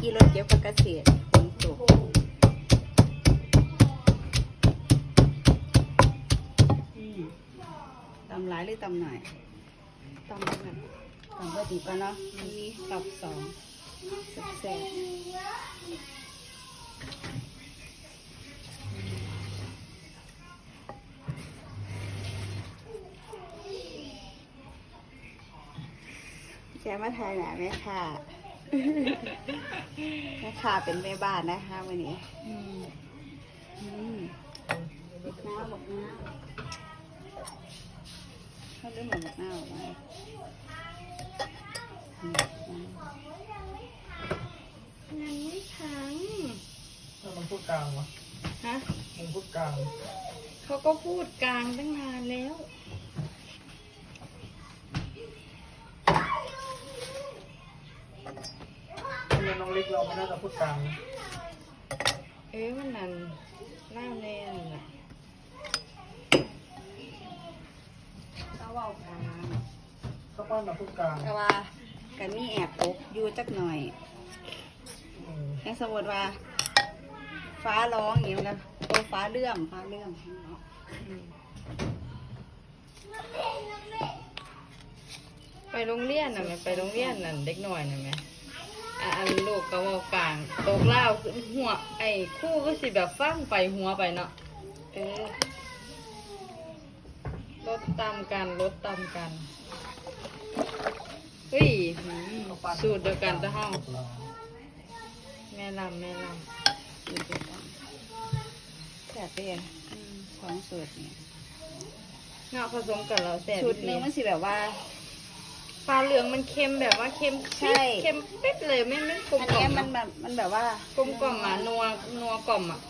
ขี่รถเก็บผักเกษตรฝนตกอืมตำหลายหรือตำหน่อยตำแบบนั้นตำเบอร์ดีป่ะเนาะอันนี้กับสองแซ่บๆแกมาทายหนาแม่ค่ะแม่ ค่ะเป็นแม่บ้านนะคะวันนี้บอกน้าบอกน้าเขาเรื่องของบอกน้าออกมาอืมยังไม่ทั้งถ้ามันพูดกลางวะฮะมันพูดกลางเขาก็พูดกลางตั้งนานแล้ว นน้องเล็กเราไม่น่าจะพูดกลางนะเอ๊ะมันนั่นเล่าแน่นน่ะเขาเว้ากันถ้าป้านเราพูดกลางแต่ว่ากันมีแอบตกอยู่จักหน่อยอืมอย่างสมมติว่า ฟ้าร้องอย่างนี้มันก็โอ้ฟ้าเลื่อมฟ้าเลื่อมเนาะอืมไปโรงเรียนน่ะแม่ไปโรงเรียนนั่นเด็กหน่อยน่ะแม่อะอันลู กก็เว่ากลางตกเล่าวขึ้นหัว ไอ้ครู่ก็สิแบบฟังไปหัวไปเนาะเออลดตามกันลดตามกันเฮ้ยหืมสูตรเดียวกันตะห้องเราแม่ลำแม่ลอยู่ด้วยกันแต่เป็นอืมของสูตรเนี่ยำเงาะผสมกับเราแซ่บสูตรหนึงมันสิแบบว่า ปลาเหลืองมันเค็มแบบว่าเค็มใช่ เค็มปิดเลยไม่ไม่กลมอันกล่อเนี้ยมมันแบบมันแบบว่ากลมกล่อมอะนัวนัวกล่อมอะ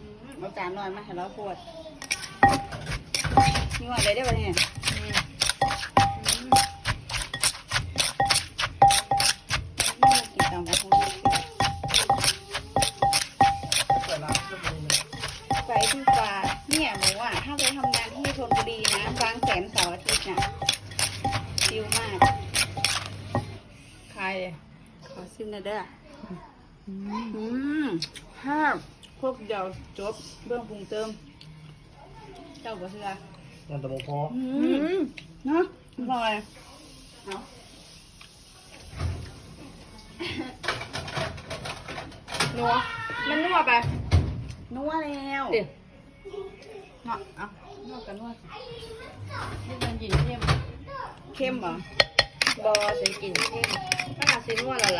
อืมเอาจานนอนมาให้เราปวดนี่ว่าอะไรได้ปะเนี่ยอืมไม่ บางแสนเสาร์อาทิตย์น่ะชิลมากใครอะขอซิมหน่อยเด้ออืมห้าพวกเดียวจบเบื้องปรุงเติม เจ้าบ่เชื่อยันตะโมพออืมเนาะอร่อยเอานัว มันนัวไป นัวแล้วเดี๋ยวเนาะเอานวดกันนวดนี่มันหยิน เข้มเข้มบ่บอใส่กลิ่นเข้มขนาดซีนัวและล่ะ